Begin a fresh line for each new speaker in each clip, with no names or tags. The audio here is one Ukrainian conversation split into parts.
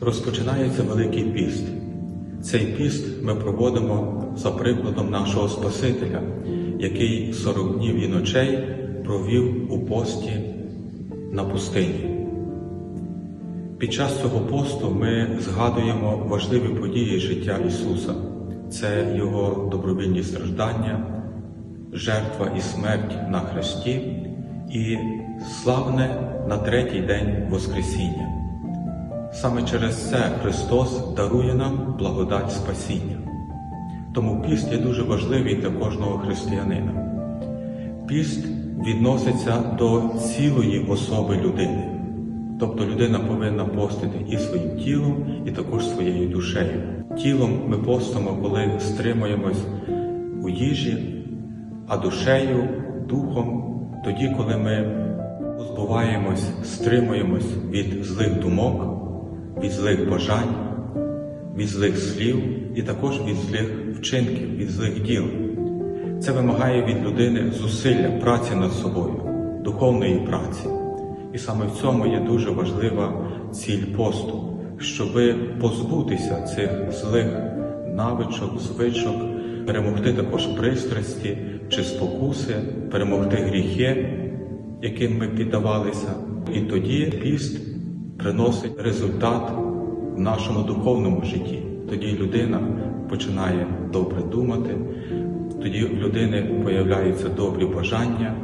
Розпочинається Великий піст. Цей піст ми проводимо за прикладом нашого Спасителя, який 40 днів і ночей провів у пості на пустині. Під час цього посту ми згадуємо важливі події життя Ісуса. Це Його добровільні страждання, жертва і смерть на хресті і славне на третій день Воскресіння. Саме через це Христос дарує нам благодать спасіння. Тому піст є дуже важливий для кожного християнина. Піст відноситься до цілої особи людини. Тобто людина повинна постити і своїм тілом, і також своєю душею. Тілом ми постимо, коли стримуємось у їжі, а душею, духом, тоді, коли ми позбуваємось, стримуємось від злих думок, від злих бажань, від злих слів і також від злих вчинків, від злих діл. Це вимагає від людини зусилля, праці над собою, духовної праці. І саме в цьому є дуже важлива ціль посту, щоби позбутися цих злих навичок, звичок, перемогти також пристрасті чи спокуси, перемогти гріхи, яким ми піддавалися. І тоді піст приносить результат в нашому духовному житті. Тоді людина починає добре думати, тоді в людини появляються добрі бажання.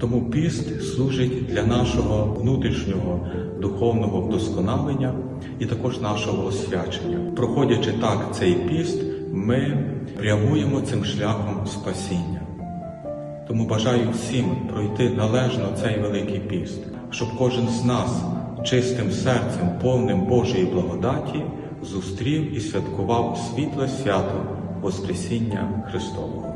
Тому піст служить для нашого внутрішнього духовного вдосконалення і також нашого освячення. Проходячи так цей піст, ми прямуємо цим шляхом спасіння. Тому бажаю всім пройти належно цей великий піст, щоб кожен з нас чистим серцем, повним Божої благодаті, зустрів і святкував світле свято Воскресіння Христового.